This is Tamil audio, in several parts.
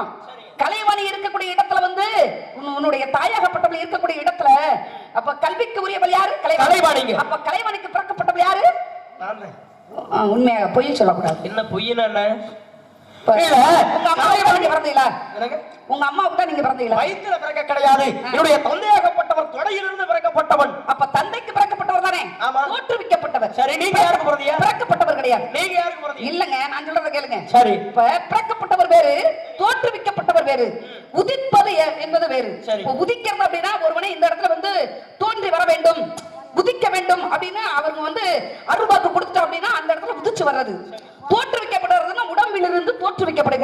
இருக்கட்டும் கலைவாணி இருக்கக்கூடிய இடத்துல வந்து உன்- உன்னுடைய தாயாகப்பட்டவள் இருக்கக்கூடிய இடத்துல அப்ப கல்விக்கு உரியவள் யாரு? கலைவாணிங்க. அப்ப கலைவாணிக்கு பிறக்கப்பட்டவள் யாரு? உண்மையாக பொய் சொல்லக்கூடாது. என்ன பொய்யனா என்ன. உங்க அம்மாவுக்கு தான் நீங்க பிறந்தீங்களா? வயிற்றுல பிறக்க கிடையாது. என்னுடைய தந்தையாகப்பட்டவர் தொடையிலிருந்து பிறக்கப்பட்டவன். அப்ப தந்தைக்கு பிறக்கப்பட்டவர் தானே? ஆமா. தோற்றுவிக்கப்பட்டவர். சரி, நீங்க யாருக்கு பிறந்தீங்க? பிறக்கப்பட்டவர் கிடையாது. நீங்க யாருக்கு பிறந்தீங்க? இல்லங்க நான் சொல்றத கேளுங்க. சரி. இப்ப பிறக்கப்பட்டவர் வேறு தோற்றுவிக்கப்பட்டவர் வேறு உதிப்பது என்பது வேறு. உதிக்கிறது அப்படின்னா ஒருவனை இந்த இடத்துல வந்து தோன்றி வர வேண்டும் உதிக்க வேண்டும் அப்படின்னு அவங்க வந்து அருள்வாக்கு கொடுத்துட்டோம் அப்படின்னா அந்த இடத்துல உதிச்சு வர்றது.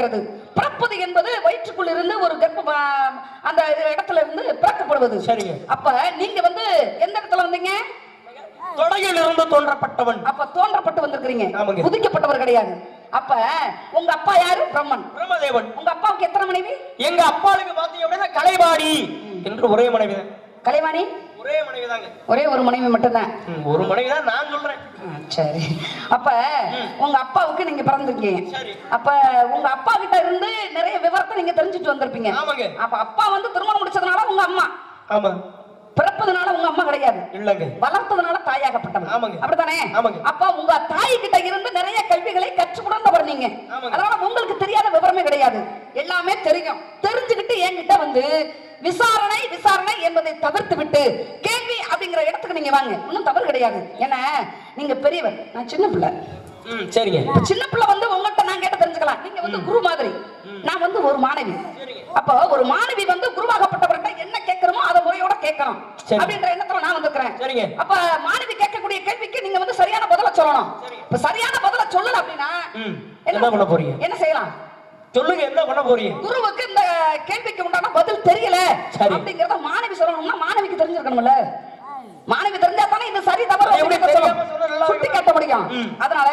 தோற்றுவிக்கப்படுகிறது பிறப்பது என்பது வயிற்றுக்குள் இருந்து ஒரு கர்ப்ப அந்த இடத்துல இருந்து பிறக்கப்படுவது. சரிங்க. அப்ப நீங்க வந்து எந்த இடத்துல வந்தீங்க? தொடையிலிருந்து தோன்றப்பட்டவன். அப்ப தோன்றப்பட்டு வந்திருக்கிறீங்க. ஆமாங்க. உதிக்கப்பட்டவர் கிடையாது. அப்ப உங்க அப்பா யாரு? பிரம்மன். பிரம்மதேவன். உங்க அப்பாவுக்கு எத்தனை மனைவி? எங்க அப்பாளுக்கு பாத்தீங்க அப்படின்னா கலைவாணி என்று ஒரே மனைவி கலைவாணி? ஒரே மனைவி தாங்க ஒரே ஒரு மனைவி மட்டும்தான். ஒரு மனைவி தான் நான் சொல்றேன். சரி. அப்ப உங்க அப்பாவுக்கு நீங்க பிறந்திருக்கீங்க. அப்ப உங்க அப்பா கிட்ட இருந்து நிறைய விவரத்தை நீங்க தெரிஞ்சுட்டு வந்திருப்பீங்க. ஆமாங்க. அப்ப அப்பா வந்து திருமணம் முடிச்சதுனால உங்க அம்மா. ஆமா. பிறப்பதுனால உங்க அம்மா கிடையாது. இல்லங்க. வளர்த்ததுனால தாயாகப்பட்டவன் ஆமாங்க. அப்படித்தானே? ஆமாங்க. அப்ப உங்க தாய் கிட்ட இருந்து நிறைய கல்விகளை கற்றுக்கொண்டவர் நீங்க. அதனால உங்களுக்கு தெரியாத விவரமே கிடையாது. எல்லாமே தெரியும். தெரிஞ்சுக்கிட்டு என்கிட்ட வந்து விசாரணை விசாரணை என்பதை தவிர்த்து விட்டு கேள்வி அப்படிங்கிற இடத்துக்கு நீங்க வாங்க. ஒன்றும் தவறு கிடையாது. ஏன்னா நீங்க பெரியவர். நான் சின்ன பிள்ளை. சரிங்க. சின்ன பிள்ளை வந்து உங்கள்கிட்ட நான் கேட்ட தெரிஞ்சுக்கலாம். நீங்க வந்து குரு மாதிரி. நான் வந்து ஒரு மாணவி. அப்போ ஒரு மாணவி வந்து குருவாகப்பட்டவர்கிட்ட என்ன கேட்கிறோமோ அதை முறையோட கேட்கணும். அப்படின்ற எண்ணத்துல நான் வந்திருக்கிறேன். சரிங்க. அப்ப மாணவி கேட்கக்கூடிய கேள்விக்கு நீங்க வந்து சரியான பதில சொல்லணும். இப்ப சரியான பதில சொல்லல அப்படின்னா என்ன பண்ண போறீங்க? என்ன செய்யலாம்? சொல்லுங்க என்ன பண்ண போறீங்க? குருவுக்கு இந்த கேள்விக்கு உண்டான பதில் தெரியல. அப்படிங்கறத மாணவி சொல்லணும்னா மாணவிக்கு தெரிஞ்சிருக்கணும்ல. மாணவி தெரிஞ்சா தானே இது சரி தவறு சுட்டி காட்ட முடியும். அதனால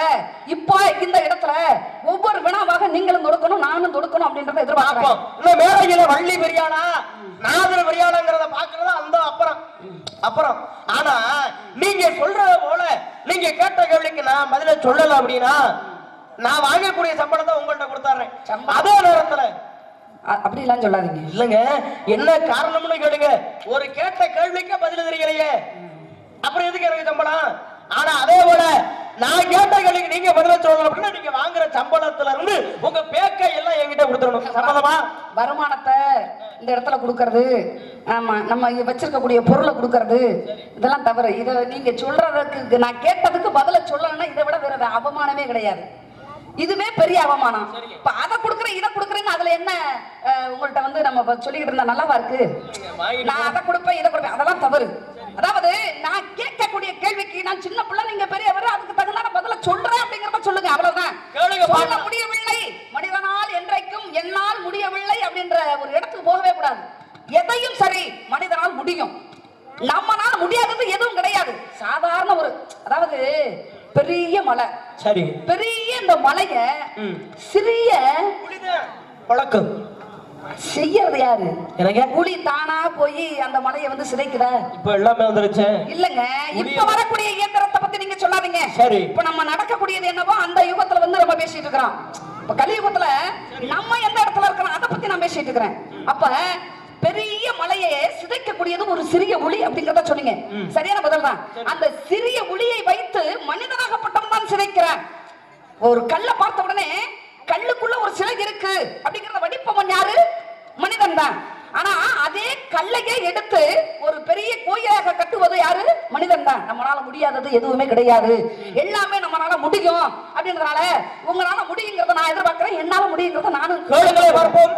இப்போ இந்த இடத்துல ஒவ்வொரு வினாவாக நீங்களும் தொடுக்கணும் நானும் தொடுக்கணும் அப்படின்றத எதிர்பார்க்கிறேன். பாப்போம் இந்த மேடையில வள்ளி பெரியானா நாதர் பெரியானாங்கிறத பாக்குறது அந்த அப்புறம். அப்புறம். ஆனா நீங்க சொல்றத போல நீங்க கேட்ட கேள்விக்கு நான் பதில சொல்லல அப்படின்னா நான் வாங்கக்கூடிய சம்பளத்தை உங்கள்ட்ட கொடுத்துறேன் சம்பளம். அதே நேரத்துல அப்படி எல்லாம் சொல்லாதீங்க. இல்லங்க என்ன காரணம்னு கேளுங்க. ஒரு கேட்ட கேள்விக்கு பதில் தெரியலையே அப்புறம் எதுக்கு எனக்கு சம்பளம்? ஆனா அதே போல நான் கேட்ட கேள்விக்கு நீங்க பதில சொல்லணும் அப்படின்னா நீங்க வாங்குற சம்பளத்துல இருந்து உங்க பேக்கை எல்லாம் என்கிட்ட கொடுத்துடணும். சம்பளமா. வருமானத்தை இந்த இடத்துல கொடுக்கறது ஆமா நம்ம வச்சிருக்கக்கூடிய பொருளை கொடுக்கறது இதெல்லாம் தவறு. இதை நீங்க சொல்றதுக்கு நான் கேட்டதுக்கு பதில சொல்லலைன்னா இதை விட வேற அவமானமே கிடையாது. இதுவே பெரிய அவமானம். இப்ப அதை கொடுக்குறேன் இதை கொடுக்குறேன்னு அதுல என்ன உங்கள்ட்ட வந்து நம்ம சொல்லிக்கிட்டு இருந்தா நல்லாவா இருக்கு? நான் அதை கொடுப்பேன் இதை கொடுப்பேன். அதெல்லாம் தவறு. அதாவது நான் கேட்கக்கூடிய கேள்விக்கு நான் சின்ன பிள்ளை நீங்க பெரியவர் அதுக்கு தகுந்தான பதில சொல்றேன் அப்படிங்கறத சொல்லுங்க அவ்வளவுதான். சொல்ல. முடியவில்லை. மனிதனால் என்றைக்கும் என்னால் முடியவில்லை அப்படின்ற ஒரு இடத்துக்கு போகவே கூடாது. எதையும் சரி மனிதனால் முடியும். நம்மனால முடியாதது எதுவும் கிடையாது. சாதாரண ஒரு அதாவது பெரிய மலை. சரி. பெரிய இந்த மலைய. சிறிய பழக்கம் செய்யறது யாரு? எனக்கு புலி தானா போய் அந்த மலையை வந்து சிதைக்குதா? இப்ப எல்லாமே வந்துருச்சு. இல்லங்க. இப்ப வரக்கூடிய இயந்திரத்தை பத்தி நீங்க சொல்லாதீங்க. சரி. இப்ப நம்ம நடக்கக்கூடியது என்னவோ அந்த யுகத்துல வந்து நம்ம பேசிட்டு இருக்கிறோம். இப்ப கலியுகத்துல நம்ம எந்த இடத்துல இருக்கிறோம் அதை பத்தி நான் பேசிட்டு இருக்கிறேன். அப்ப பெரிய மலையை சிதைக்கக்கூடியது ஒரு சிறிய ஒளி அப்படிங்கறத சொன்னீங்க. சரியான பதில் தான். அந்த சிறிய ஒளியை வைத்து மனிதனாகப்பட்டவன் தான் சிதைக்கிறான். ஒரு கல்லை பார்த்த உடனே கல்லுக்குள்ள ஒரு சிலை இருக்கு அப்படிங்கறத வடிப்பவன் யாரு? மனிதன் தான். ஆனா அதே கல்லையே எடுத்து ஒரு பெரிய கோயிலாக கட்டுவது யாரு? மனிதன் தான். நம்மளால முடியாதது எதுவுமே கிடையாது. எல்லாமே நம்மளால முடியும் அப்படின்றதால உங்களால முடியுங்கிறத நான் எதிர்பார்க்கிறேன். என்னால முடியுங்கிறத நானும் பார்ப்போம்.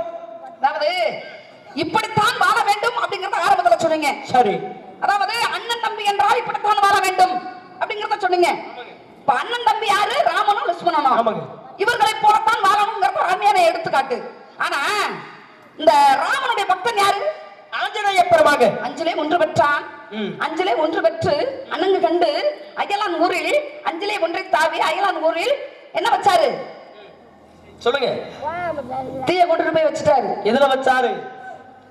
அதாவது இப்படித்தான் வாழ வேண்டும் அப்படிங்கறத ஆரம்பத்துல சொன்னீங்க. சரி. அதாவது அண்ணன் தம்பி என்றால் இப்படித்தான் வாழ வேண்டும் அப்படிங்கறத சொன்னீங்க. இப்ப அண்ணன் தம்பி யாரு? ராமனும் லட்சுமணனும் ஆமாங்க. இவர்களை போலத்தான் வாழணுங்கிறது அருமையான எடுத்துக்காட்டு. ஆனா இந்த ராமனுடைய பக்தன் யாரு? ஆஞ்சநேய பெருமாங்க. அஞ்சிலே ஒன்று பெற்றான். அஞ்சிலே ஒன்று பெற்று அண்ணங்கு கண்டு அயலான் ஊரில் அஞ்சிலே ஒன்றை தாவி அயலான் ஊரில் என்ன வச்சாரு? சொல்லுங்க. தீய கொண்டு போய் வச்சுட்டாரு. எதுல வச்சாரு?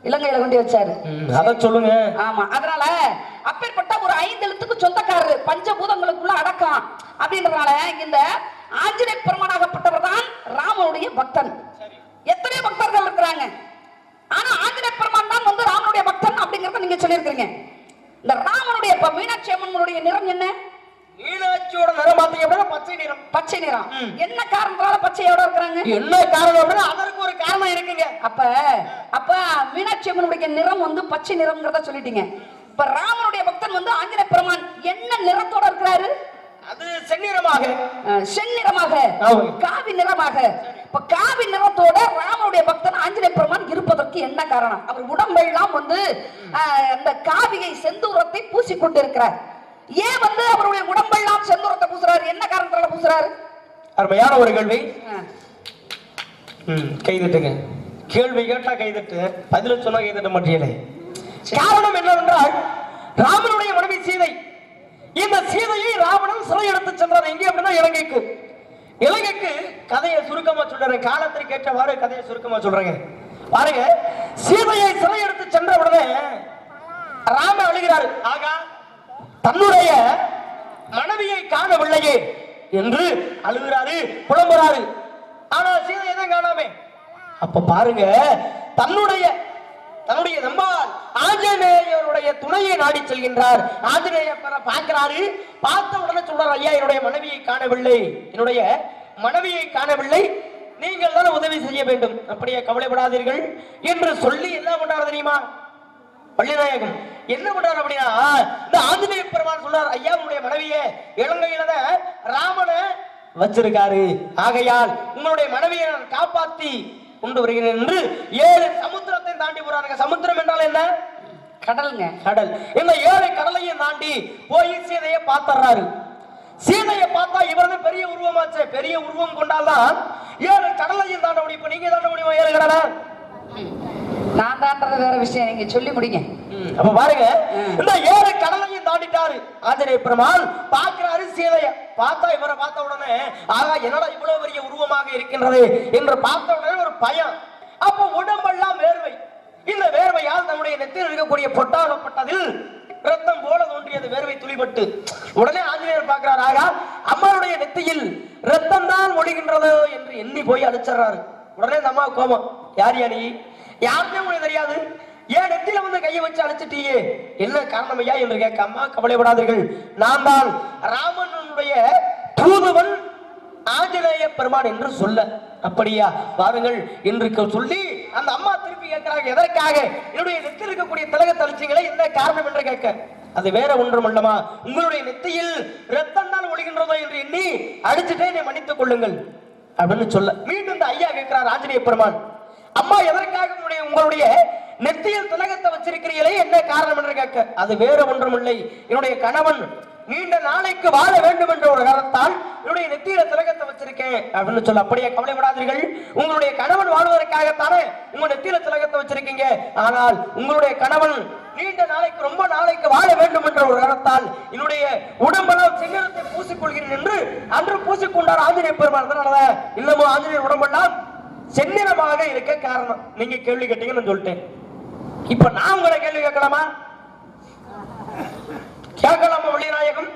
இலங்கையில கொண்டு வச்சாரு. அத சொல்லுங்க. ஆமா அதனால அப்பேற்பட்ட ஒரு ஐந்து எழுத்துக்கு சொந்தக்காரரு பஞ்சபூதங்களுக்குள்ள அடக்கம் அப்படின்றதுனால இந்த ஆஞ்சநேய பெருமானாகப்பட்டவர் தான் ராமனுடைய பக்தன். எத்தனை பக்தர்கள் இருக்கிறாங்க? ஆனா ஆஞ்சநேய பெருமான் தான் வந்து ராமனுடைய பக்தன் அப்படிங்கறத நீங்க சொல்லியிருக்கீங்க இந்த ராமனுடைய மீனாட்சி அம்மனுடைய நிறம் என்ன? மீனாட்சியோட நிறம் பார்த்தீங்க அப்படின்னா பச்சை நிறம். பச்சை நிறம். என்ன காரணத்தால பச்சையோட இருக்கிறாங்க? என்ன காரணம் அப்படின்னா அதற்கு ஒரு காரணம் இருக்குங்க. அப்ப அப்ப மீனாட்சி அம்மனுடைய நிறம் வந்து பச்சை நிறம்ங்கிறத சொல்லிட்டீங்க. இப்ப ராமனுடைய பக்தன் வந்து ஆஞ்சநேய பெருமான் என்ன நிறத்தோட இருக்கிறாரு? அது செந்நிறமாக. செந்நிறமாக. காவி நிறமாக. இப்ப காவி நிறத்தோட ராமனுடைய பக்தன் ஆஞ்சநேய பெருமான் இருப்பதற்கு என்ன காரணம்? அவர் உடம்பெல்லாம் வந்து அந்த காவியை செந்தூரத்தை பூசிக்கொண்டிருக்கிறார். ஏன் வந்து அவருடைய உடம்பெல்லாம் செந்தூரத்தை பூசுறாரு? என்ன காரணத்தால பூசுறாரு? அருமையான ஒரு கேள்வி. கைதட்டுங்க கேள்வி கேட்டா கைதட்டு பதில சொன்னா கைதட்ட மாட்டீங்களே. காரணம் என்னவென்றால் ராமனுடைய மனைவி சீதை. இந்த சீதையை ராவணன் சிறை எடுத்து சென்றார் எங்கே அப்படின்னா இலங்கைக்கு. இலங்கைக்கு கதையை சுருக்கமா சொல்றேன். காலத்திற்கு ஏற்றவாறு கதையை சுருக்கமா சொல்றேங்க. பாருங்க. சீதையை சிறை எடுத்து சென்ற உடனே ராம அழுகிறாரு. ஆகா தன்னுடைய மனைவியை காணவில்லையே என்று அழுகிறாரு புலம்புறாரு. ஆனா சீதையை தான் காணாமே. அப்ப பாருங்க தன்னுடைய தன்னுடைய நம்பால் ஆஞ்சநேயருடைய துணையை நாடி செல்கின்றார். ஆஞ்சநேயர் பார்க்கிறாரு. பார்த்த உடனே சொல்றாரு ஐயா என்னுடைய மனைவியை காணவில்லை. என்னுடைய மனைவியை காணவில்லை. நீங்கள் தான் உதவி செய்ய வேண்டும். அப்படியே கவலைப்படாதீர்கள் என்று சொல்லி என்ன பண்றாரு தெரியுமா? பள்ளிநாயகம் என்ன பண்றாரு அப்படின்னா இந்த ஆஞ்சநேய பெருமான் சொல்றார் ஐயா உங்களுடைய மனைவியே இலங்கையில தான் ராமனை வச்சிருக்காரு. ஆகையால் உங்களுடைய மனைவியை நான் காப்பாத்தி கொண்டு வருகிறேன் என்று ஏழு சமுத்திரத்தை தாண்டி போறாருங்க. சமுத்திரம் என்றால் என்ன? கடலுங்க. கடல். இந்த ஏழு கடலையும் தாண்டி போய் சீதையை பார்த்தர்றாரு சீதையை பார்த்தா இவரது பெரிய உருவமாச்சே. பெரிய உருவம் கொண்டால்தான் ஏழு கடலையும் தாண்ட முடியும். இப்ப நீங்க தாண்ட முடியுமா ஏழு கடலை? நான் தான்றது வேற விஷயம். நீங்க சொல்லி முடிங்க அப்ப பாருங்க. இந்த ஏழு கடலையும் தாண்டிட்டாரு. ஆஞ்சநேய பெருமாள் பார்க்கிறாரு சீதைய பார்த்தா இவரை பார்த்த உடனே ஆகா என்னடா இவ்வளவு பெரிய உருவமாக இருக்கின்றது? என்று பார்த்த உடனே ஒரு பயம். அப்ப உடம்பெல்லாம் வேர்வை. இந்த வேர்வையால் தன்னுடைய நெத்தியில் இருக்கக்கூடிய பொட்டாகப்பட்டதில் ரத்தம் போல தோன்றியது. வேர்வை துளிபட்டு. உடனே ஆஞ்சநேயர் பார்க்கிறார் ஆகா அம்மாவுடைய நெத்தியில் ரத்தம் தான் ஒழுகின்றதோ என்று எண்ணி போய் அடிச்சிடுறாரு. உடனே இந்த அம்மா கோபம். யார் யா நீ? யாருமே உங்களுக்கு தெரியாது. ஏன் நெத்தியில வந்து கையை வச்சு அழைச்சிட்டீங்க என்ன காரணம் ஐயா என்று கேட்க அம்மா கவலைப்படாதீர்கள். நான் தான் ராமனுடைய தூதுவன் ஆஞ்சநேய பெருமான் என்று சொல்ல. அப்படியா? வாருங்கள் என்று சொல்லி அந்த அம்மா திருப்பி கேட்கிறாங்க எதற்காக? என்னுடைய நெத்தியில் இருக்கக்கூடிய திலக தளிச்சிகளை என்ன காரணம் என்று கேட்க. அது வேற ஒன்றும் அல்லமா உங்களுடைய நெத்தியில் ரத்தம் தான் ஒழிகின்றதோ என்று எண்ணி அடிச்சுட்டே என்னை மன்னித்துக் கொள்ளுங்கள். அப்படின்னு சொல்ல. மீண்டும் இந்த ஐயா கேட்கிறார் ஆஞ்சநேய பெருமான். அம்மா எதற்காக உங்களுடைய உங்களுடைய நெத்தியில் திலகத்தை வச்சிருக்கிறீர்களே? என்ன காரணம் என்று கேட்க அது வேற ஒன்றும் இல்லை என்னுடைய கணவன் நீண்ட நாளைக்கு வாழ வேண்டும் என்ற ஒரு காரணத்தால் என்னுடைய நெத்தியில திலகத்தை வச்சிருக்கேன் அப்படின்னு சொல்ல அப்படியே கவலைப்படாதீர்கள். உங்களுடைய கணவன் வாழ்வதற்காகத்தானே உங்க நெத்தியில திலகத்தை வச்சிருக்கீங்க. ஆனால் உங்களுடைய கணவன் நீண்ட நாளைக்கு ரொம்ப நாளைக்கு வாழ வேண்டும் என்ற ஒரு காரணத்தால் என்னுடைய உடம்பெல்லாம் சிங்கரத்தை பூசிக்கொள்கிறேன் என்று அன்று பூசிக்கொண்டார் ஆஞ்சநேய பெருமாள். அதனாலதான் இல்லமோ ஆஞ்சநேயர் உடம்பெல்லாம் செந்நிறமாக இருக்க காரணம் நீங்க கேள்வி கேட்டீங்கன்னு சொல்லிட்டேன். இப்ப நான் உங்களை கேள்வி கேட்கலாமா? கேட்கலாமா வள்ளிநாயகம்?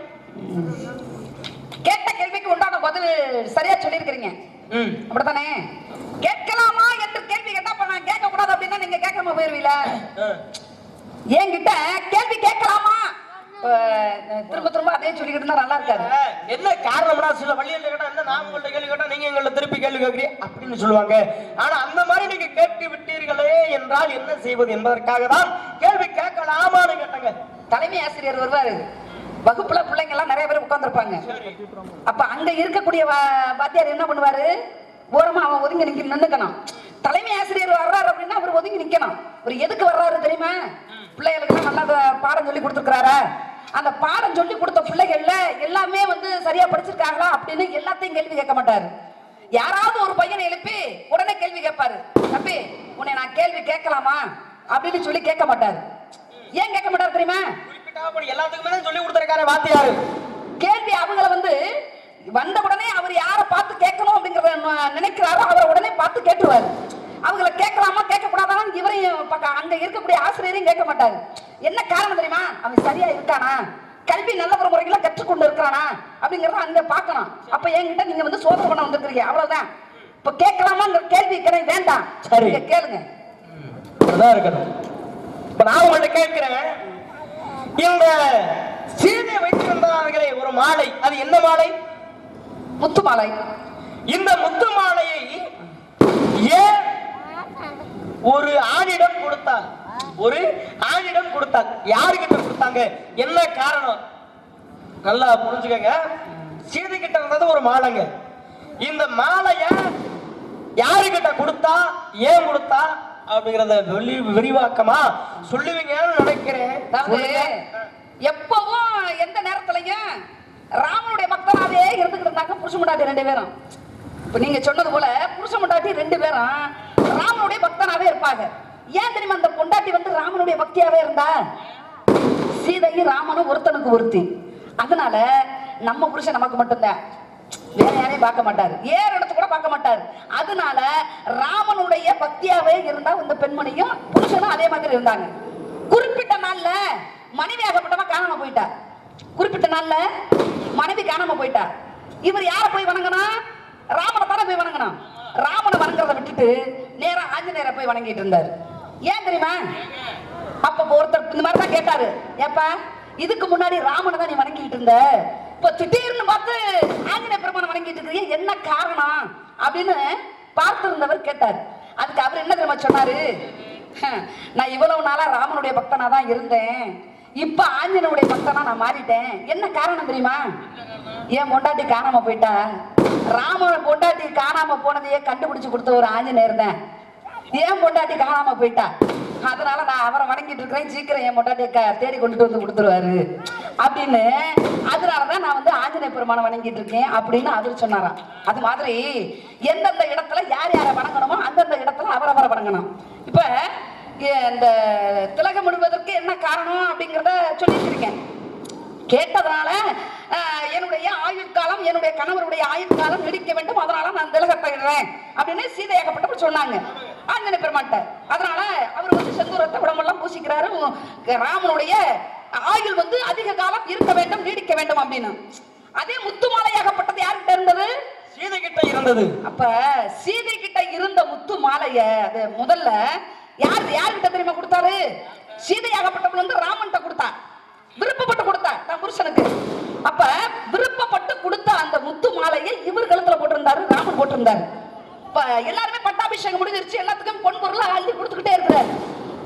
கேட்ட கேள்விக்கு உண்டான பதில் சரியா சொல்லியிருக்கிறீங்க. ம். அப்படித்தானே? கேட்கலாமா என்று கேள்வி கேட்டா அப்ப நான் கேட்க கூடாது அப்படின்னா நீங்க கேட்காம போயிருவீல என்கிட்ட கேள்வி கேட்கலாமா? இப்ப, திரும்ப திரும்ப அதே சொல்லிக்கிட்டு இருந்தா நல்லா இருக்காது. என்ன காரணம்னா சில வள்ளியில் கேட்டா என்ன நான் உங்கள்ட்ட கேள்வி கேட்டா நீங்க எங்களை திருப்பி கேள்வி கேட்கிறீங்க அப்படின்னு சொல்லுவாங்க. ஆனா அந்த மாதிரி நீங்க கேட்டு விட்டீர்களே என்றால் என்ன செய்வது என்பதற்காக தான் கேள்வி கேட்கலாமான்னு கேட்டாங்க. தலைமை ஆசிரியர் வருவாரு. வகுப்புல பிள்ளைங்க எல்லாம் நிறைய பேர் உட்கார்ந்திருப்பாங்க. அப்ப அங்க இருக்கக்கூடிய வாத்தியார் என்ன பண்ணுவாரு? ஓரமா அவன் ஒதுங்கி நிக்க நின்னுக்கணும். தலைமை ஆசிரியர் வர்றாரு அப்படின்னா அவர் ஒதுங்கி நிக்கணும். அவர் எதுக்கு வர்றாரு தெரியுமா? பிள்ளைகளுக்கு நல்லா பாடம் சொல்லி கொடுத்துருக்காரா அந்த பாடம் சொல்லி கொடுத்த பிள்ளைகள்ல எல்லாமே வந்து சரியா படிச்சிருக்காங்களா அப்படின்னு எல்லாத்தையும் கேள்வி கேட்க மாட்டாரு. யாராவது ஒரு பையனை எழுப்பி உடனே கேள்வி கேட்பாரு. தம்பி உன்னை நான் கேள்வி கேட்கலாமா? அப்படின்னு சொல்லி கேட்க மாட்டாரு. ஏன் கேட்க மாட்டாரு தெரியுமா? எல்லாத்துக்குமே சொல்லி கொடுத்துருக்காரு வாத்தியாரு. கேள்வி அவங்கள வந்து வந்த உடனே அவர் யாரை பார்த்து கேட்கணும் அப்படிங்கறத நினைக்கிறாரோ அவரை உடனே பார்த்து கேட்டுருவாரு. அவங்கள கேட்கலாமா கேட்க கூடாதான்னு இவரையும் அங்க இருக்கக்கூடிய ஆசிரியரையும் கேட்க மாட்டாரு. என்ன காரணம் தெரியுமா? அவன் சரியா இருக்கானா? கல்வி நல்ல ஒரு முறையில கற்றுக்கொண்டு இருக்கிறானா? அப்படிங்கறத அங்க பார்க்கணும். அப்ப என்கிட்ட நீங்க வந்து சோதனை பண்ண வந்திருக்கிறீங்க. அவ்வளவுதான். இப்ப கேட்கலாமாங்கிற கேள்வி கிடையாது வேண்டாம். சரி. கேளுங்க. இருக்கணும். இப்ப நான் உங்கள்ட்ட கேட்கிறேன். இந்த சீதை வைத்திருந்தார்களே ஒரு மாலை. அது என்ன மாலை? முத்து மாலை. இந்த முத்து மாலையை ஏன் ஒரு ஆணிடம் கொடுத்தார்? ஒரு ஆணிடம் கொடுத்தார் யாருகிட்ட கொடுத்தாங்க? என்ன காரணம்? நல்லா புரிஞ்சுக்கங்க. சீதை கிட்ட இருந்தது ஒரு மாலைங்க. இந்த மாலைய யாருகிட்ட கொடுத்தா ஏன் கொடுத்தா? அப்படிங்கறத வெளி விரிவாக்கமா சொல்லுவீங்கன்னு நினைக்கிறேன். எப்பவும் எந்த நேரத்துலயும் ராமனுடைய பக்தனாவே இருந்துகிட்டு இருந்தாங்க புருஷ முண்டாட்டி ரெண்டு பேரும். இப்ப நீங்க சொன்னது போல புருஷ முண்டாட்டி ரெண்டு பேரும் ராமனுடைய பக்தனாவே இருப்பாங்க. ஏன் தெரியுமா அந்த பொண்டாட்டி வந்து ராமனுடைய பக்தியாவே இருந்தா? சீதையும் ராமனும் ஒருத்தனுக்கு ஒருத்தி. அதனால நம்ம புருஷன் நமக்கு மட்டும்தான். வேற யாரையும் பார்க்க மாட்டாரு. ஏற இடத்து கூட பார்க்க மாட்டாரு. அதனால ராமனுடைய பக்தியாவே இருந்தா இந்த பெண்மணியும் புருஷனும் அதே மாதிரி இருந்தாங்க. குறிப்பிட்ட நாள்ல மனைவியாகப்பட்டவன் காணாம போயிட்டா. குறிப்பிட்ட நாள்ல மனைவி காணாம போயிட்டா. இவர் யார போய் வணங்கினா? ராமனை தானே போய் வணங்கினான் ராமனை வணங்குறத விட்டுட்டு நேரம் ஆஞ்சநேயரை போய் வணங்கிட்டு இருந்தாரு. ஏன் தெரியுமா? அப்ப ஒருத்தர் இந்த மாதிரி தான் கேட்டாரு. ஏப்பா இதுக்கு முன்னாடி ராமனை தான் நீ வணங்கிட்டு இருந்த. இப்ப திடீர்னு பார்த்து ஆஞ்சநேய பெருமானை வணங்கிட்டு இருக்கீங்க என்ன காரணம்? அப்படின்னு பார்த்திருந்தவர் கேட்டார். அதுக்கு அவர் என்ன தெரியுமா சொன்னாரு? நான் இவ்வளவு நாளா ராமனுடைய பக்தனா தான் இருந்தேன். இப்ப ஆஞ்சநேயனுடைய பக்தனா நான் மாறிட்டேன். என்ன காரணம் தெரியுமா? ஏன் பொண்டாட்டி காணாம போயிட்டா? ராமன் பொண்டாட்டி காணாம போனதையே கண்டுபிடிச்சு கொடுத்த ஒரு ஆஞ்சநேயர் தான். என் பொண்டாட்டி காணாம போயிட்டா. அதனால நான் அவரை வணங்கிட்டு இருக்கிறேன். சீக்கிரம் என் பொண்டாட்டியை தேடி கொண்டுட்டு வந்து கொடுத்துருவாரு. அப்படின்னு அதனாலதான் நான் வந்து ஆஞ்சநேய பெருமானை வணங்கிட்டு இருக்கேன் அப்படின்னு அவர் சொன்னாராம். அது மாதிரி எந்தெந்த இடத்துல யார் யாரை வணங்கணுமோ அந்தந்த இடத்துல அவரவரை வணங்கணும். இப்ப இந்த திலகம் விடுவதற்கு என்ன காரணம் அப்படிங்கிறத சொல்லியிருக்கேன் கேட்டதுனால என்னுடைய ஆயுள் காலம் என்னுடைய கணவருடைய ஆயுள் காலம் நீடிக்க வேண்டும். அதனால நான் திலகத்தை இடுறேன் அப்படின்னு சீதையாகப்பட்டவர் சொன்னாங்க. ஆஞ்சநேய பெருமாட்ட அதனால அவர் வந்து செந்தூரத்தை உடம்பெல்லாம் பூசிக்கிறாரு. ராமனுடைய ஆயுள் வந்து அதிக காலம் இருக்க வேண்டும் நீடிக்க வேண்டும் அப்படின்னு. அதே முத்துமாலையாகப்பட்டது யார்கிட்ட இருந்தது? சீதை கிட்ட இருந்தது. அப்ப சீதை கிட்ட இருந்த முத்து மாலைய அது முதல்ல யார் யார்கிட்ட தெரியுமா கொடுத்தாரு? சீதையாகப்பட்டவள் வந்து ராமன்கிட்ட கொடுத்தா. விருப்பப்பட்டு கொடுத்தா தன் புருஷனுக்கு. அப்ப விருப்பப்பட்டு கொடுத்த அந்த முத்து மாலையை இவர் கழுத்துல போட்டிருந்தாரு ராமன் போட்டிருந்தாரு. இப்ப எல்லாருமே பட்டாபிஷேகம் முடிஞ்சிருச்சு எல்லாத்துக்கும் பொன் பொருளை அள்ளி கொடுத்துக்கிட்டே இருக்கிறாரு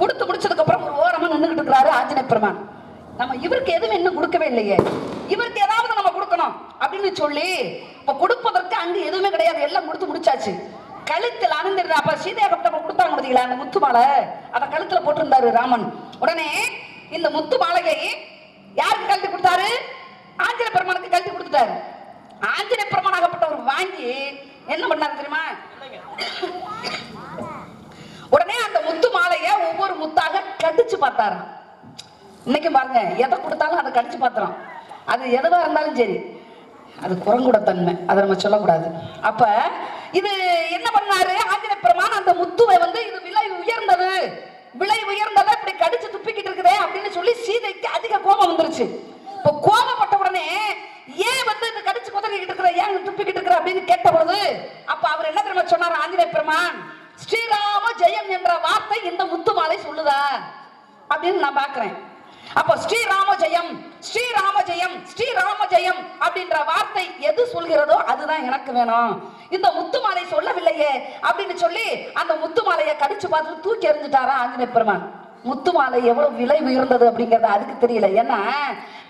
கொடுத்து முடிச்சதுக்கு அப்புறம் ஒரு ஓரமா நின்னுகிட்டு பிரமாணம் நம்ம இவருக்கு எதுவும் இன்னும் கொடுக்கவே இல்லையே. இவருக்கு ஏதாவது நம்ம கொடுக்கணும் அப்படின்னு சொல்லி இப்ப கொடுப்பதற்கு அங்கு எதுவுமே கிடையாது. எல்லாம் கொடுத்து முடிச்சாச்சு. கழுத்தில் அணிந்திருந்த அப்ப கட்ட கொடுத்தாங்க பார்த்தீங்களா அந்த முத்து மாலை. அதை கழுத்துல போட்டிருந்தாரு ராமன். உடனே இந்த முத்து மாலையை யாருக்கு கழட்டி கொடுத்தாரு? ஆஞ்சநேய பெருமானுக்கு கழட்டி கொடுத்துட்டாரு. ஆஞ்சநேய பெருமானாகப்பட்டவர் வாங்கி என்ன பண்ணாரு தெரியுமா? உடனே அந்த முத்து மாலையை ஒவ்வொரு முத்தாக கடிச்சு பார்த்தாராம். இன்னைக்கு பாருங்க எதை கொடுத்தாலும் அதை கடிச்சு பார்த்துறோம் அது எதுவா இருந்தாலும் சரி. அது குரங்குட தன்மை. அதை நம்ம சொல்லக்கூடாது. அப்ப இது என்ன பண்ணாரு? ஆஞ்சநேய பெருமான் அந்த முத்துவை வந்து இது விலை உயர்ந்தது. விலை உயர்ந்ததை இப்படி கடிச்சு துப்பிக்கிட்டு இருக்குதே அப்படின்னு சொல்லி சீதைக்கு அதிக கோபம் வந்துருச்சு. இப்போ கோபப்பட்ட உடனே ஏன் வந்து இந்த கடிச்சு குதறிக்கிட்டு இருக்கிற? ஏன் துப்பிக்கிட்டு இருக்கிற? அப்படின்னு கேட்ட பொழுது அப்ப அவர் என்ன தெரியுமா சொன்னார் ஆஞ்சநேய பெருமான் ஸ்ரீராம ஜெயம் என்ற வார்த்தை இந்த முத்து மாலை சொல்லுதா? அப்படின்னு நான் பாக்குறேன். அப்ப ஸ்ரீராம ஜெயம் ஸ்ரீராம ஜெயம் ஸ்ரீராம ஜெயம் அப்படின்ற வார்த்தை எது சொல்கிறதோ அதுதான் எனக்கு வேணும். இந்த முத்துமாலை சொல்லவில்லையே அப்படின்னு சொல்லி அந்த முத்துமாலையை கடிச்சு பார்த்து தூக்கி எறிஞ்சிட்டாரா ஆஞ்சநேய பெருமான். முத்துமாலை எவ்வளவு விலை உயர்ந்தது அப்படிங்கறது அதுக்கு தெரியல. ஏன்னா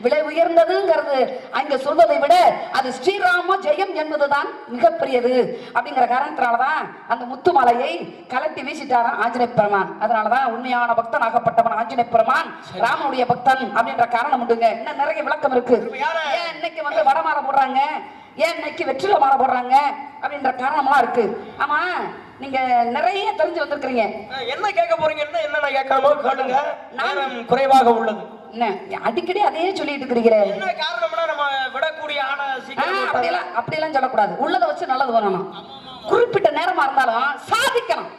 விலை உயர்ந்ததுங்கிறது. அங்க சொல்வதை விட அது ஸ்ரீராம ஜெயம் என்பதுதான் மிகப்பெரியது. அப்படிங்கிற காரணத்தினாலதான் அந்த முத்துமாலையை கலட்டி வீசிட்டாராம் ஆஞ்சநேய பெருமான். அதனாலதான் உண்மையான பக்தன் ஆகப்பட்டவன் ஆஞ்சநேய பெருமான் ராமனுடைய பக்தன் அப்படின்ற காரணம் உண்டுங்க. இன்னும் நிறைய விளக்கம் இருக்கு. ஏன் இன்னைக்கு வந்து வடமாலை போடுறாங்க? ஏன் இன்னைக்கு வெற்றில மாலை போடுறாங்க? அப்படின்ற காரணம்லாம் இருக்கு. ஆமா நீங்க நிறைய தெரிஞ்சு வந்திருக்கிறீங்க. என்ன கேட்க போறீங்க என்ன என்ன கேட்காம கேளுங்க நேரம் குறைவாக உள்ளது. என்ன அடிக்கடி அதையே சொல்லிட்டு இருக்கிறீங்களே. என்ன காரணம்னா நம்ம விடக்கூடிய ஆன. அப்படியெல்லாம் அப்படியெல்லாம் சொல்லக்கூடாது. உள்ளதை வச்சு நல்லது பண்ணணும் குறிப்பிட்ட நேரமா இருந்தாலும் சாதிக்கணும்.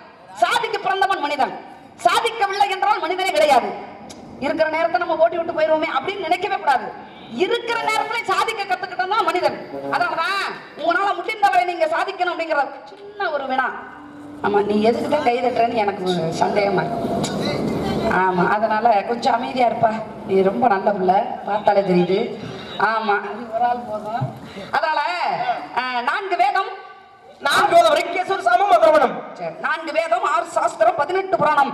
சாதிக்க பிறந்தவன் மனிதன். சாதிக்கவில்லை என்றால் மனிதனே கிடையாது. இருக்கிற நேரத்தை நம்ம ஓட்டி விட்டு போயிருவோமே அப்படின்னு நினைக்கவே கூடாது. இருக்கிற நேரத்துல சாதிக்க கத்துக்கிட்டோம் தான் மனிதன். அதனாலதான் உங்களால முடிந்தவரை நீங்க சாதிக்கணும் அப்படிங்கிற சின்ன ஒரு வினா. ஆமா நீ எதுக்கு தான் கை தட்டுறேன்னு எனக்கு சந்தேகமா இருக்கு. ஆமா அதனால கொஞ்சம் அமைதியா இருப்பா. நீ ரொம்ப நல்ல புள்ள பார்த்தாலே தெரியுது. ஆமா நீ ஒரு ஆள் போதும். அதனால நான்கு வேதம். நான்கு வேத வரைக்கேஸ்வர சாமம் சரி, நான்கு வேதம் ஆறு சாஸ்திரம் பதினெட்டு புராணம்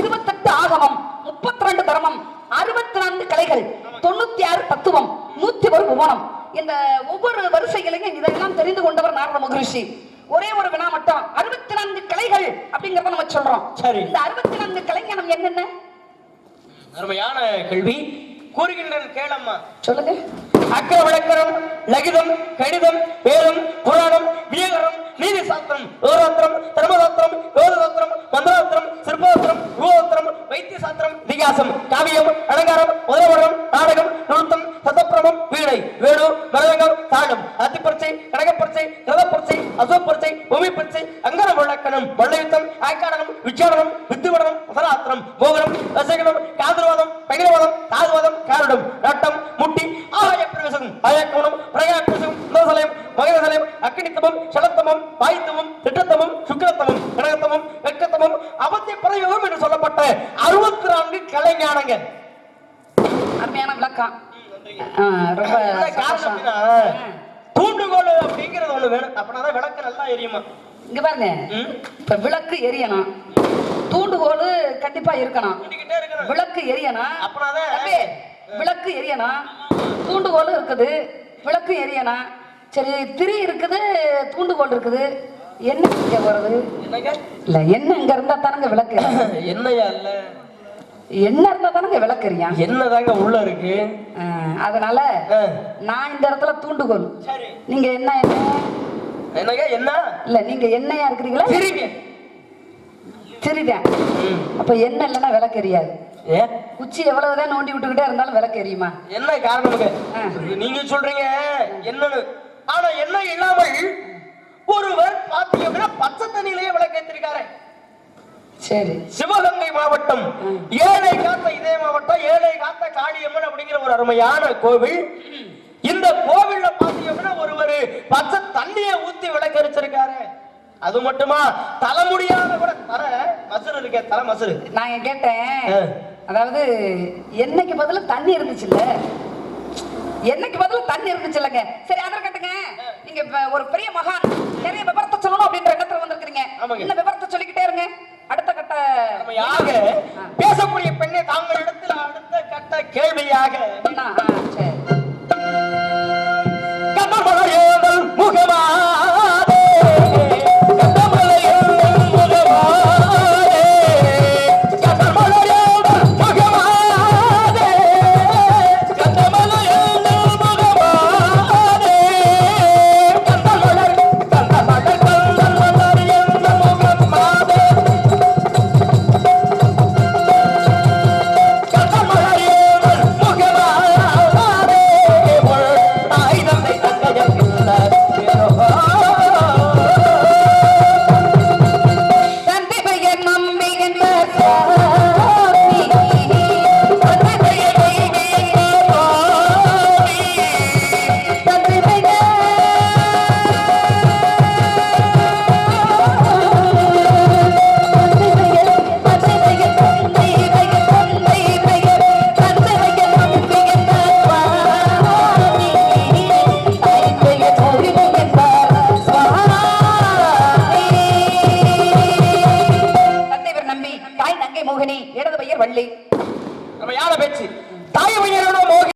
இருபத்தெட்டு ஆகமம் முப்பத்தி ரெண்டு தர்மம் அறுபத்தி நான்கு கலைகள் தொண்ணூத்தி ஆறு தத்துவம் நூத்தி ஒரு புவனம். இந்த ஒவ்வொரு வரிசைகளையும் இதெல்லாம் தெரிந்து கொண்டவர் நாரத மகரிஷி. ஒரே ஒரு வினா மட்டும். அறுபத்தி நான்கு கலைகள் அப்படிங்கறத நம்ம சொல்றோம். சரி. இந்த அறுபத்தி நான்கு கலைஞனம் என்னென்ன? அருமையான கேள்வி. கூறுகின்றன் கேளம்மா. சொல்லுங்க. அக்கர விளக்கரம் லகிதம் கணிதம் வேதம் புராணம் வியகரம் నీతిశాస్త్రం ఓరత్రం ధర్మశాస్త్రం యోగశాస్త్రం మంత్రశాస్త్రం శిల్పశాస్త్రం భూశాస్త్రం వైద్యశాస్త్రం వికాసం కావ్యం అలంకారం ఉదరవడం నాటకం నృత్యం సతప్రమం వీణై వేడు మరణం తాళం అతిపరిచై కడగపరిచై గ్రదపరిచై అశోపరిచై భూమిపరిచై అంగన వడకణం వళ్ళయుద్ధం ఆకారణం విద్యాడనం బుద్ధివడనం వసరాత్రం భోగనం రసగణం కాదుర్వాదం పగిలవాదం తాదువాదం కారణం నట్టం ముట్టి ఆయా ప్రవేశం ఆయా எரியணும். தூண்டுகோல் கண்டிப்பா இருக்கணும். விளக்கு எரியணும். விளக்கு எரியணும். தூண்டுகோல் இருக்குது. விளக்கு எரியணும். சரி திரி இருக்குது தூண்டுகோல் இருக்குது. என்ன இங்க என்னங்க? இல்ல என்ன இங்க இருந்தா தானங்க விளக்கு. என்னையா இல்ல? என்ன இருந்தா தானங்க விளக்கு எரியும்? என்னதாங்க உள்ள இருக்கு? அதனால நான் இந்த இடத்துல தூண்டுகோல் சரி. நீங்க என்ன என்ன? என்னங்க என்ன? இல்ல நீங்க என்னையா இருக்கிறீங்களா? சரிதான். அப்ப என்ன இல்லைன்னா விளக்கு எரியாது. ஏ? குச்சி எவ்வளவுதான் நோண்டி விட்டுக்கிட்டே இருந்தாலும் விளக்கு எரியுமா? என்ன காரணமுங்க ஆ. நீங்க சொல்றீங்க. என்னன்னு. ஆனா என்ன இல்லாமல் ஒருவர் பாத்தீங்க அப்படின்னா பச்சை தண்ணியிலேயே விளக்கேற்றிருக்காரு சரி. சிவகங்கை மாவட்டம். ஏழை காத்த இதே மாவட்டம் ஏழை காத்த காளியம்மன் அப்படிங்கிற ஒரு அருமையான கோவில். இந்த கோவில்ல பாத்தீங்க அப்படின்னா ஒருவர் பச்சை தண்ணியை ஊத்தி விளக்கரிச்சிருக்காரு அது மட்டுமா? தலைமுடியான கூட தர மசுறு இருக்கே தலை மசுறு நான் கேட்டேன். அதாவது என்னைக்கு பதிலா தண்ணி இருந்துச்சுல்ல? என்னைக்கு பதிலா தண்ணி இருந்துச்சுல்லங்க? சரி அதை கட்டுங்க நீங்க ஒரு பெரிய மகான் நிறைய விவரத்தை சொல்லணும் அப்படின்ற எண்ணத்துல வந்திருக்கீங்க. இந்த விவரத்தை சொல்லிக்கிட்டே இருங்க. அடுத்த கட்ட அருமையாக பேசக்கூடிய பெண்ணை தாங்களிடத்தில் அடுத்த கட்ட கேள்வியாக. சரி. Oh.